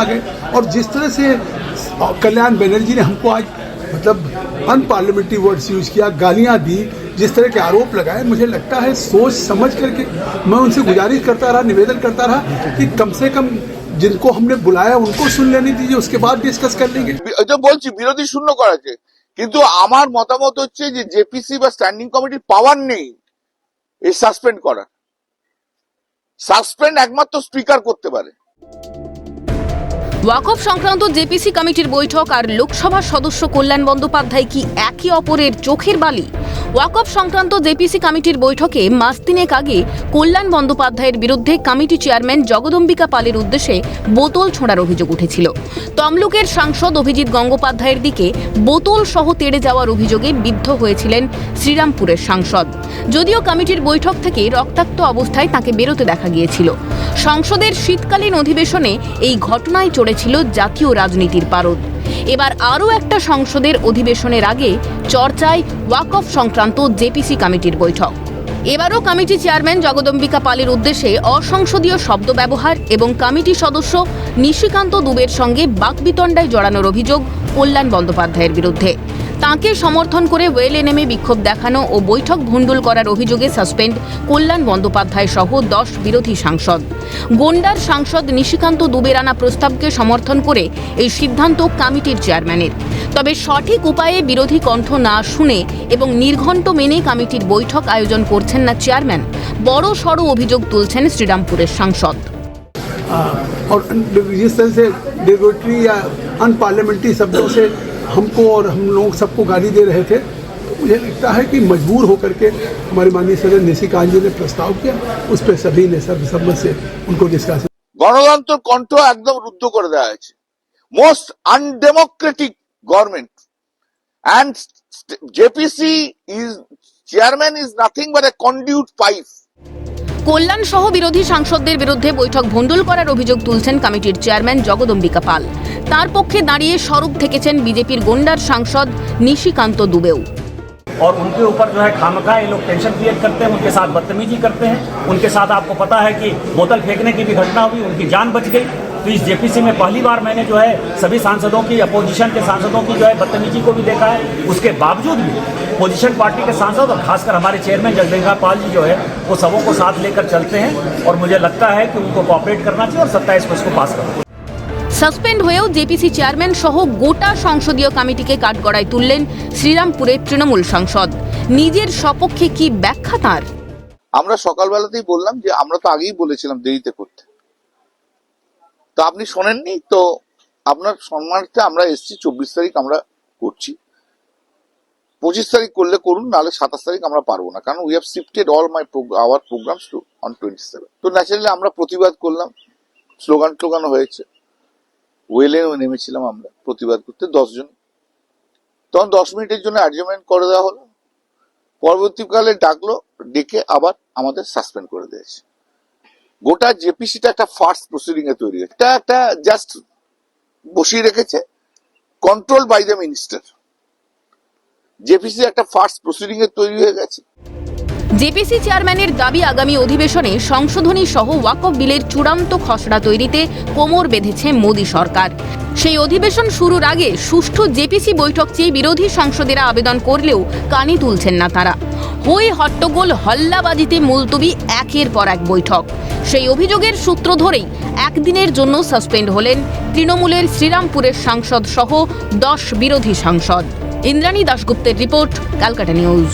आ गए और जिस तरह से कल्याण बनर्जी ने हमको आज मतलब अनपार्लियामेंट्री वर्ड्स यूज किया गालियां दी जिस तरह के आरोप लगाए मुझे लगता है सोच समझ करके मैं उनसे गुजारिश करता रहा निवेदन करता रहा कि कम से कम जिनको हमने बुलाया उनको सुन लेने दीजिए उसके बाद डिस्कस कर लेंगे ওই তো বলছি বিরোধী শূন্য করেছে কিন্তু আমার মতামত হচ্ছে যে জেপিসি বা স্ট্যান্ডিং কমিটির পাওয়ার নেই এই সাসপেন্ড করার সাসপেন্ড একমাত্র স্পিকার করতে পারে ওয়াকফ সংক্রান্ত জেপিসি কমিটির বৈঠক আর লোকসভা সদস্য কল্যাণ বন্দ্যোপাধ্যায় কি একে অপরের চোখের বালি? ওয়াকফ সংক্রান্ত জেপিসি কমিটির বৈঠকে মাস তিনেক আগে কল্যাণ বন্দ্যোপাধ্যায়ের বিরুদ্ধে কমিটি চেয়ারম্যান জগদম্বিকা পালের উদ্দেশ্যে বোতল ছোঁড়ার অভিযোগ উঠেছিল। তমলুকের সাংসদ অভিজিৎ গঙ্গোপাধ্যায়ের দিকে বোতল সহ তেড়ে যাওয়ার অভিযোগে বিদ্ধ হয়েছিলেন শ্রীরামপুরের সাংসদ। যদিও কমিটির বৈঠক থেকে রক্তাক্ত অবস্থায় তাকে বেরোতে দেখা গিয়েছিল। সংসদের শীতকালীন অধিবেশনে এই ঘটনায় চড়েছিল জাতীয় রাজনীতির পারদ। এবার আরও একটা সংসদের অধিবেশনের আগে চর্চায় ওয়াকফ সংক্রান্ত জেপিসি কমিটির বৈঠক। এবারও কমিটি চেয়ারম্যান জগদম্বিকা পালের উদ্দেশ্যে অসংসদীয় শব্দ ব্যবহার এবং কমিটি সদস্য নিশিকান্ত দুবের সঙ্গে বাকবিতণ্ডায় জড়ানোর অভিযোগ কল্যাণ বন্দ্যোপাধ্যায়ের বিরুদ্ধে। তাঁকে সমর্থন করে ওয়েলে নেমে বিক্ষোভ দেখানো ও বৈঠক ভণ্ডুল করার অভিযোগে সাসপেন্ড কল্যাণ বন্দ্যোপাধ্যায় সহ দশ বিরোধী সাংসদ গোন্ডার সাংসদ নিশিকান্ত দুবের আনা প্রস্তাবকে সমর্থন করে এই সিদ্ধান্ত কমিটির চেয়ারম্যানের তবে সঠিক উপায়ে বিরোধী কণ্ঠ না শুনে এবং নির্ঘণ্ট মেনে কমিটির বৈঠক আয়োজন করছেন না চেয়ারম্যান বড় সড় অভিযোগ তুলছেন শ্রীরামপুরের সাংসদ और जिस तरह से डेरोटरी या अनपार्लियामेंट्री शब्दों से हमको और हम लोग सबको गाली दे रहे थे तो मुझे लगता है कि मजबूर होकर के हमारे माननीय सदस्य निशिकांत जी ने प्रस्ताव किया उस पर सभी ने सर्वसम्मत से उनको डिस्कस গণতন্ত্র কণ্ঠ একদম রুদ্ধ করে দেওয়া হয়েছে most undemocratic government and JPC is chairman is nothing but a conduit pipe কল্যাণ সহ বিরোধী সাংসদদের বিরুদ্ধে বৈঠক ভণ্ডুল করার অভিযোগ তুলছেন কমিটির চেয়ারম্যান জগদম্বিকা পাল তার পক্ষে দাঁড়িয়ে সরব থেকেছেন বিজেপির গোন্ডার সাংসদ নিশিকান্ত দুবেও और उनके ऊपर जो है खामखा ये लोग टेंशन क्रिएट करते हैं उनके साथ बदतमीजी करते हैं उनके साथ आपको पता है कि बोतल फेंकने की भी घटना हुई उनकी जान बच गई तो इस जेपीसी में पहली बार मैंने जो है सभी सांसदों की अपोजिशन के सांसदों की जो है बदतमीजी को भी देखा है उसके बावजूद भी पोजीशन पार्टी के सांसद और खासकर हमारे चेयरमैन जगदेगा पाल जी जो है वो सबों को साथ लेकर चलते हैं और मुझे लगता है कि उनको कॉपरेट करना चाहिए और सत्ताईस को इसको पास करना সাসপেন্ড হয়েও জেপিসি চেয়ারম্যান সহ গোটা সংসদীয় কমিটিকে কাঠগড়ায় তুললেন শ্রীরামপুরের তৃণমূল সাংসদ নিজের সপক্ষে কি ব্যাখ্যা তার আমরা সকালবেলাতেই বললাম যে আমরা তো আগেই বলেছিলাম দেরিতে করতে তো আপনি শোনেননি? তো আপনার সম্মানার্থে আমরা এসছি, চব্বিশ তারিখ আমরা করছি। পঁচিশ তারিখ করলে করুন, নাহলে সাতাশ তারিখ আমরা পারব না। কারণ we have shifted all my hour programs to on twenty seven তো ন্যাচারালি আমরা প্রতিবাদ করলাম। স্লোগান টোগান হয়েছে। ওয়েলে নেমেছিলাম আমরা প্রতিবাদ করতে দশজন। তখন দশ মিনিটের জন্য অ্যাডজার্মেন্ট করে দেওয়া হলো। পরবর্তীকালে ডাকলো, ডেকে আবার আমাদের সাসপেন্ড করে দিয়েছে। গোটা জেপিসিটা একটা ফার্স্ট প্রসিডিং এ তৈরি এটা একটা জাস্ট বসিয়ে রেখেছে। Control by the minister. JPC একটা ফার্স্ট প্রসিডিং এ তৈরি হয়ে গেছে। জেপিসি চেয়ারম্যানের দাবি আগামী অধিবেশনে সংশোধনী সহ ওয়াকফ বিলের চূড়ান্ত খসড়া তৈরিতে কোমর বেঁধেছে মোদী সরকার। সেই অধিবেশন শুরুর আগে সুষ্ঠু জেপিসি বৈঠক চেয়ে বিরোধী সংসদেরা আবেদন করলেও কানে তুলছেন না তারা। হই হট্টগোল হল্লাবাজিতে মুলতবি একের পর এক বৈঠক। সেই অভিযোগের সূত্র ধরেই একদিনের জন্য সাসপেন্ড হলেন তৃণমূলের শ্রীরামপুরের সাংসদ সহ দশ বিরোধী সাংসদ। ইন্দ্রাণী দাশগুপ্তের রিপোর্ট, ক্যালকাটা নিউজ।